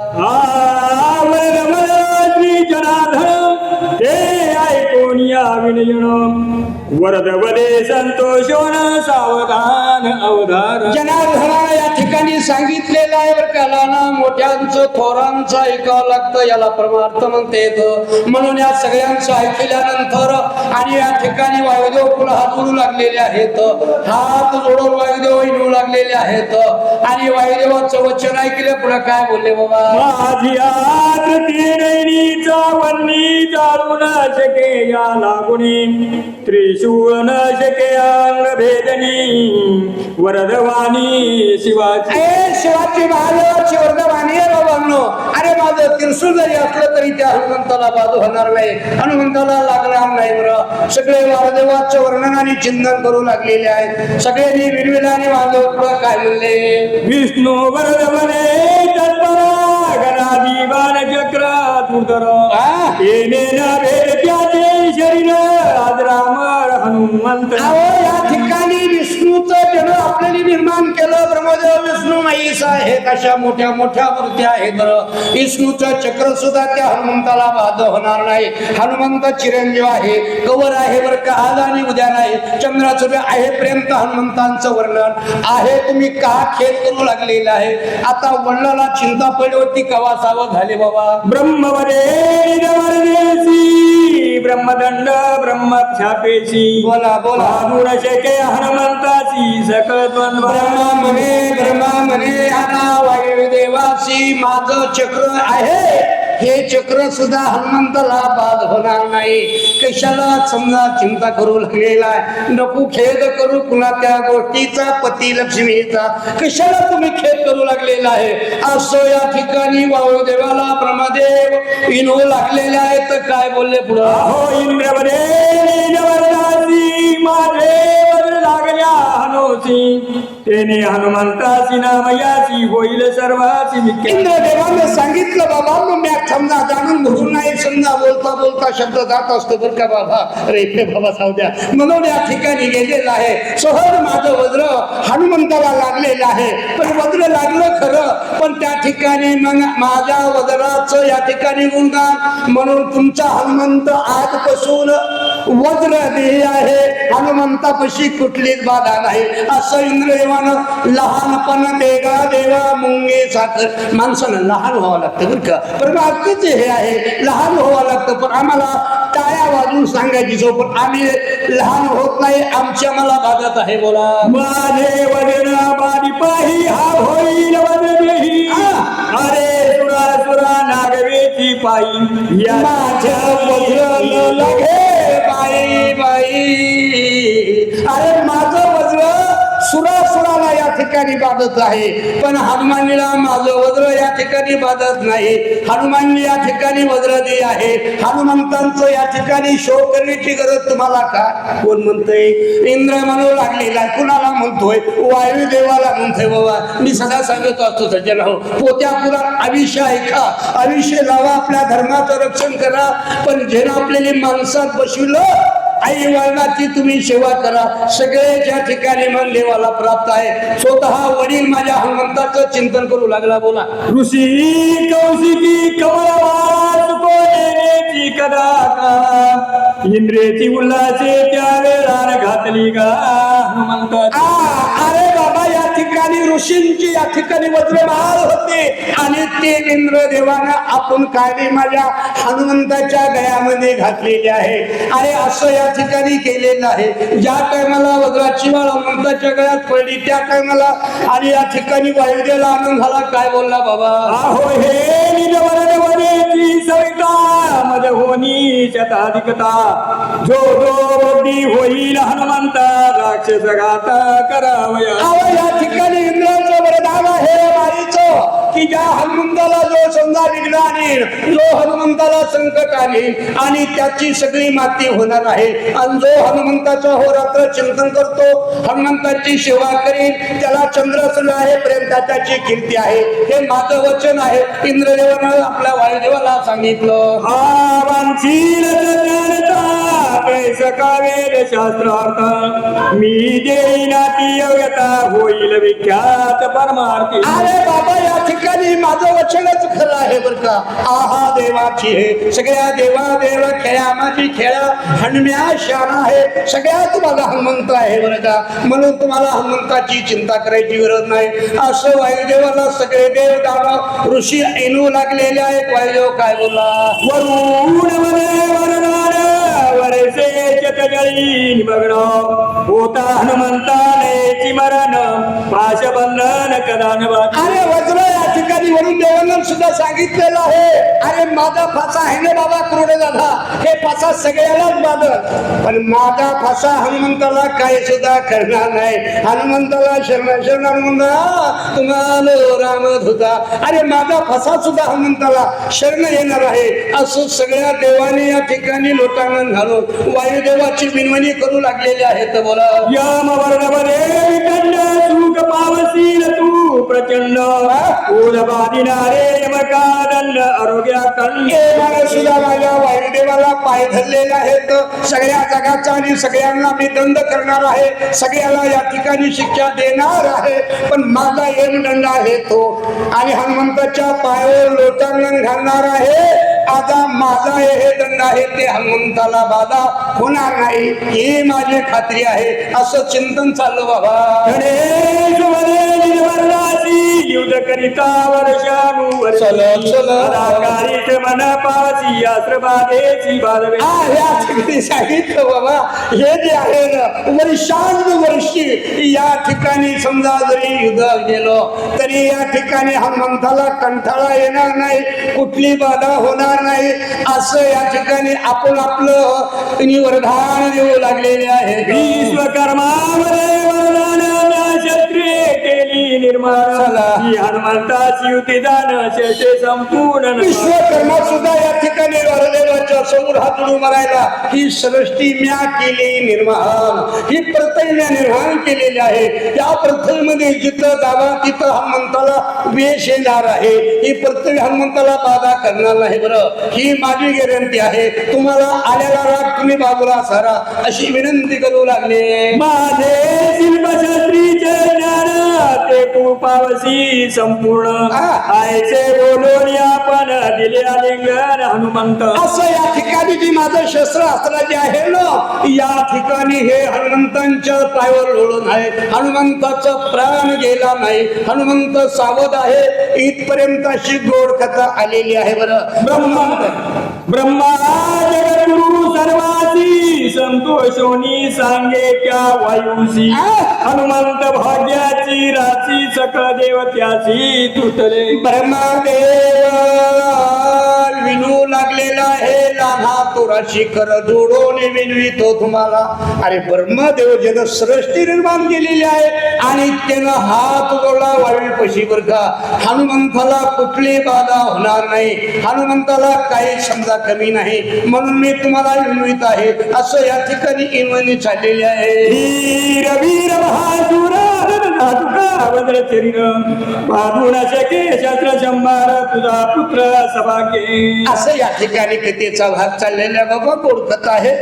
आवरमराजी ऐकून या वरद वदे संतोषोन सावधान अवधान जनार्दन सांगितलेलं आहे बरं का मोठ्यांचं थोरांचं ऐकावं लागतं याला परमार्थ म्हणता येतं. म्हणून या सगळ्यांचं ऐकल्यानंतर आणि या ठिकाणी वायुदेव पुन्हा हात जोडू लागलेले आहेत. हात जोडून वायुदेव येऊ लागलेले आहेत. आणि वायुदेवाचं वचन ऐकले पुढे काय बोलले बाबा? माझी आकृती वर्णी जाणू न शके या लागुनी त्रिशूळ न शके अंग भेदनी वरदवाणी शिवाची. ए शिवाजी महाराजांची वर्धवाणी आहे बाबांनो अरे माझं त्रिशूळ जरी असलं तरी त्या हनुमंताला बाजू होणार नाही. हनुमंताला लागणार नाही बरं. सगळे वारदेवाचं वर्णन आणि चिंतन करू लागलेले आहेत. सगळ्यांनी विरविलाने माझं काय म्हणले विष्णू वरदवने विष्णू महिस आहे कशा मोठ्या मोठ्या मूर्ती आहेत बरं? विष्णूचं चक्र सुद्धा त्या हनुमंताला बाध होणार नाही. हनुमंत चिरंजीव आहे कवर आहे बरं का? आज आणि उद्या नाही. चंद्राचं बी आहे पर्यंत हनुमंतांचं वर्णन. आहे तुम्ही का खेळ करू लागलेला आहे? आता वडिलाला चिंता पडली होती कवा सावध झाले बाबा. ब्रह्मवरे निजवर्देसी ब्रह्मदंड ब्रह्मख्यापेशी बोला बोला. बाजून शके हनुमंताची सकळ द्वंद्व. ब्रह्मा म्हणे ब्रह्मा म्हणे आता वायुदेवासी माझं चक्र आहे. हे चक्र सुद्धा हनुमंताला बाद होणार नाही. कशाला समजा चिंता करू लागलेला आहे? नको खेद करू पुन्हा त्या गोष्टीचा पती लक्ष्मीचा. कशाला तुम्ही खेद करू लागलेला आहे? असं या ठिकाणी वायुदेवाला ब्रह्मदेव विनो लागलेले आहेत काय बोलले पुढं? हो इंद्रवरे माझे वर लागल्या हनोसी तेने हनुमंताची नामयाची होईल सर्वाची मिक्या सांगितलं बाबा मी समजा जाणून भरून नाही समजा बोलता बोलता शब्द जात असतो बरं का बाबा? अरे बाबा सावद्या म्हणून या ठिकाणी गेलेलं आहे. सहज माझं वज्र हनुमंताला लागलेलं आहे. पण वज्र लागलं खरं पण त्या ठिकाणी मग माझ्या वज्राचं या ठिकाणी गुणगान. म्हणून तुमचा हनुमंत आजपासून वज्र देही आहे. हनुमंतापाशी कुठलीच बाधा नाही. असं इंद्रदेवानं लहानपण देगा देवा मुंगे साखर माणसानं लहान व्हावं लागतं बरं का. पण बाकीच हे आहे लहान व्हावं लागतं. पण आम्हाला टाळ्या वाजून सांगायची सो पण आम्ही लहान होत नाही आमच्या मला बाधत आहे बोला. माझे वदन बारी पाही हा होईल अरे सुरा सुरा नागवेची पायी. या माझ्या वज्र लागे बाई बाई अरे माझं मला या ठिकाणी बाधत आहे. पण हनुमानीला माझं वज्र या ठिकाणी बाधत नाही. हनुमाननी या ठिकाणी वज्र दे आहे. हनुमंतांचं या ठिकाणी शो करण्याची गरज तुम्हाला का? कोण म्हणतोय? इंद्र म्हणू लागलेला कुणाला म्हणतोय? वायू देवाला म्हणतोय बाबा मी सदा सांगत असतो सज्जन हो. पोत्या पुरा आयुष्य ऐका आयुष्य लावा आपल्या धर्माचं रक्षण करा. पण जेव्हा आपल्याला माणसात बसविलं आई वडिलाची तुम्ही सेवा करा. सगळे ज्या ठिकाणी मन देवाला प्राप्त आहे स्वतः वडील माझ्या हनुमंताचं चिंतन करू लागला. बोला. ऋषी कौशिकी कमलवास कोणेची कदा इंद्रेची उल्हासे त्या वेळार घातली का? हनुमंत ठिकाणी ऋषींची या ठिकाणी वज्रमहाल होते. आणि ते इंद्रदेवानं आपण काढली माझ्या हनुमंताच्या गळ्यामध्ये घातलेली आहे. अरे असं या ठिकाणी केलेलं आहे. ज्या टायमाला वज्राची माळ हनुमंताच्या गळ्यात पडली त्या टायमाला आणि या ठिकाणी वायुदेला आनंद झाला. काय बोलला बाबा? हो हे निजवरण सविता मज होनी शताधिकता। जो जो बुद्धी होईल हनुमंत राक्षस घात करावया या ठिकाणी इंद्राचं वरदान आहे. की ज्या हनुमंताला जो समजा विघ्न आणेल जो हनुमंताला संकट आणेल आणि त्याची सगळी माती होणार आहे. आणि जो हनुमंताचा होरात्र चिंतन करतो हनुमंताची सेवा करील त्याला चंद्रासन आहे प्रेम त्याची कीर्ती आहे. हे माझं वचन आहे. इंद्रदेवानं आपल्या वायुदेवाला सांगितलं. हा वांछील ज्ञानता पैसका वेद शास्त्रार्थ. मी देईना ती योग्यता होईल विख्यात परमार्थी. अरे बाबा या ठिकाणी माझं वचनच खरं का? आहा देवाची हे. सगळ्या देवा देव खेळामाची खेळा हणम्या शाणा आहे सगळ्यात माझा हनुमंत आहे बरं का? म्हणून तुम्हाला हनुमंताची चिंता करायची गरज नाही. असं वायुदेवाला सगळे देव दानव ऋषी ऐनू लागलेले आहेत. वायुदेव काय बोला वरुण वरसे चतजळी निमग्न होता हनुमंताने चिमरण पाशबंधन कदान अरे ठिकाणी वरून देवानं सुद्धा सांगितलेलं आहे. अरे माझा फासा आहे ना बाबा क्रोडे दादा? हे फासा सगळ्यालाच बाधत पण माझा फासा हनुमंताला काय सुद्धा करणार नाही. हनुमंताला शरण शरण हनुमंता तुम्हाला राम धुता अरे माझा फासा सुद्धा हनुमंताला शरण येणार आहे. असं सगळ्या देवाने या ठिकाणी लोटांगण घालून वायुदेवाची विनवणी करू लागलेली आहेत बोला. यम वर्णवरे विकंड सुख पावसील तू प्रचंड बाधिनारे यमकादंड आरोग्या माझ्या वायुदेवाला पाय धरलेले आहेत. सगळ्या जगाचा आणि सगळ्यांना मी दंड करणार आहे. सगळ्याला या ठिकाणी शिक्षा देणार आहे. पण माझा दंड आहे तो. आणि हनुमंताच्या पायावर लोटांगण घालणार आहे. आता माझा हे दंड आहे ते हनुमंताला बाधा होणार नाही. ही माझी खात्री आहे. असं चिंतन चाललं बाबा. युद्ध करिता वर्षानु चल, चल. वर्षी मन पासी आश्रबाधेची बाधवे हा या ठिकाणी सांगितलं बाबा हे जे आहे ना वर्षानुवर्षी या ठिकाणी समजा जरी युद्ध गेलो तरी या ठिकाणी हनुमंताला कंठाळा येणार नाही कुठली बाधा होणार नाही असं या ठिकाणी आपण आपलं तिने वरदान देऊ लागलेले आहे. विश्वकर्मावरे वरदान क्षत्रिय केली निर्माण चला. ही हनुमंताची युती दान शेषे संपूर्ण विश्वकर्मा सुद्धा या ठिकाणी वरदेवाच्या समोर हात मारायला ही सृष्टी म्या केली निर्माण. ही म्या निर्माण केलेली आहे. त्या प्रथेमध्ये जिथं जागा तिथं हनुमंताला वेश येणार आहे. ही प्रत्येक हनुमंताला बाधा करणार नाही बरं. ही माझी गॅरंटी आहे. तुम्हाला आलेला राग तुम्ही बाजूला सारा. अशी विनंती करू लागले. माझे ज्ञान ते कृपावशी संपूर्ण. आयचे बोलून आपण दिले आलिंगन हनुमंत. असं या ठिकाणी जी माझं शस्त्र अस्त्र जे आहे ना? या ठिकाणी हे हनुमंतांच्या पायावर लोळून आहे. हनुमंताचा प्राण गेला नाही. हनुमंत सावध आहे. इथपर्यंत अशी गोड कथा आलेली आहे बरं. ब्रह्मा ब्रह्मा जगद्गुरु सर्वासी संतोषोनी सांगे त्या वायुसी. हनुमंत भाग्याची राशी सकळ देवत्याची तुटले ब्रह्मदेव लाभा कर जोडून विनवितो तुम्हाला. अरे ब्रह्मदेव ज्यानं सृष्टी निर्माण केलेली आहे आणि त्यानं हात जोडला वायू पशी बर का. हनुमंताला कुठली बाधा होणार नाही. हनुमंताला काही समजा कमी नाही. म्हणून मी तुम्हाला विनवित आहे. असं या ठिकाणी इनवणी चाललेली आहे. वीर वीर महाशूर तुका वज्र शरीर बाधून शके शस्त्र शंभार तुझा पुत्र सभागे असं या ठिकाणी कथेचा भाग चाललेला बाबा गोड आहे.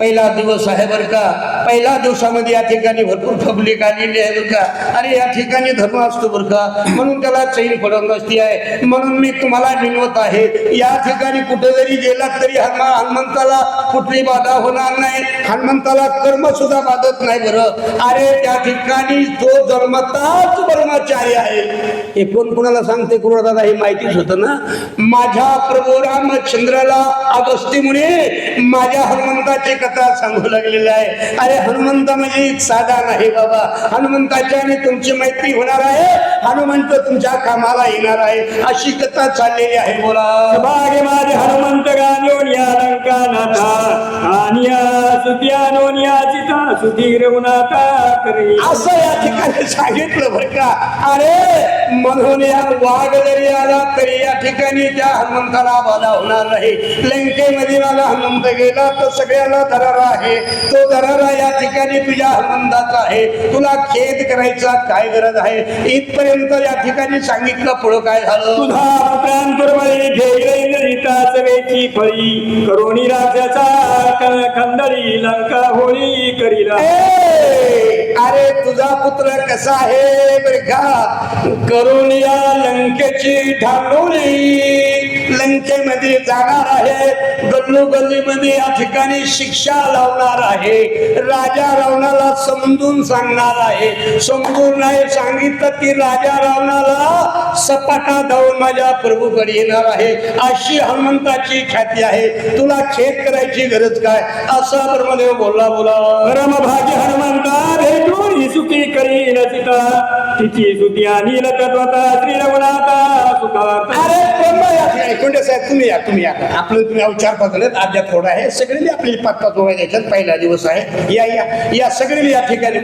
पहिला दिवस आहे बरं का. पहिल्या दिवसामध्ये या ठिकाणी भरपूर पब्लिक आलेली आहे बरं का. आणि या ठिकाणी धर्म असतो बरं का. म्हणून त्याला चैन पडत नसती आहे. म्हणून मी तुम्हाला विनवत आहे या ठिकाणी कुठे जरी गेलात तरी हनुमा हनुमंताला कुठली बाधा होणार नाही. हनुमंताला कर्म सुद्धा बाधत नाही बरं. अरे त्या ठिकाणी तो जन्मताच ब्रह्मचारी आहे. हे कोण कोणाला सांगते दादा हे माहितीच होतं ना? माझ्या प्रभू रामचंद्राला अगस्ती मुनी माझ्या हनुमंताचे कथा सांगू लागलेली आहे. अरे हनुमंत म्हणजे साधा नाही बाबा. हनुमंताच्या आणि तुमची मैत्री होणार आहे. हनुमंत तुमच्या कामाला येणार आहे. अशी कथा चाललेली आहे बोला. सभागे माझे हनुमंत गाणोनिया लंका नाथा. आणि सुत्यानोनिया चिता सुधीर करी. असं या ठिकाणी सांगितलं बरं का? अरे म्हणून या वाघ जरी आला तरी या ठिकाणी त्या हनुमंताला बाधा होणार नाही. लंकेमध्ये मला हनुमंत गेला तर सगळ्याला दरारा आहे. तो दरारा या ठिकाणी तुझ्या हनुमंताचा आहे. तुला खेद करायचा काय गरज आहे? इथपर्यंत या ठिकाणी सांगितलं पुढं काय झालं? तुझा पुत्रांतर्वळी घेईता सवेची फळी. करोनी राजाचा खंडळी लंका होळी करीला ए, अरे तुझा पुत्र कसा आहे बरं का? करुणिया लंकेची ढांडोळी लंकेमध्ये जाणार आहे. गल्लो गल्लीमध्ये या ठिकाणी शिक्षा लावणार आहे. राजा रावणाला समजून सांगणार आहे. समजून नाही सांगितलं की राजा रावणाला सपाटा धावून माझ्या प्रभूकडे येणार आहे. अशी हनुमंताची ख्याती आहे. तुला छेद करायची गरज काय? असा ब्रह्मदेव बोलला बोला. परम भाग्य हनुमंता सुखी करी सीता तिची सुखी आणि तत्वता श्री रघुनाथा सुखार्थ अरे ब्रह्म साहेब तुम्ही या तुम्ही या. आपलं तुम्ही अवचार बदलत आद्या थोडा आहे. सगळे आपली पत्ता जोडा द्यायच्यात पहिला दिवस आहे. या या. या सगळे या ठिकाणी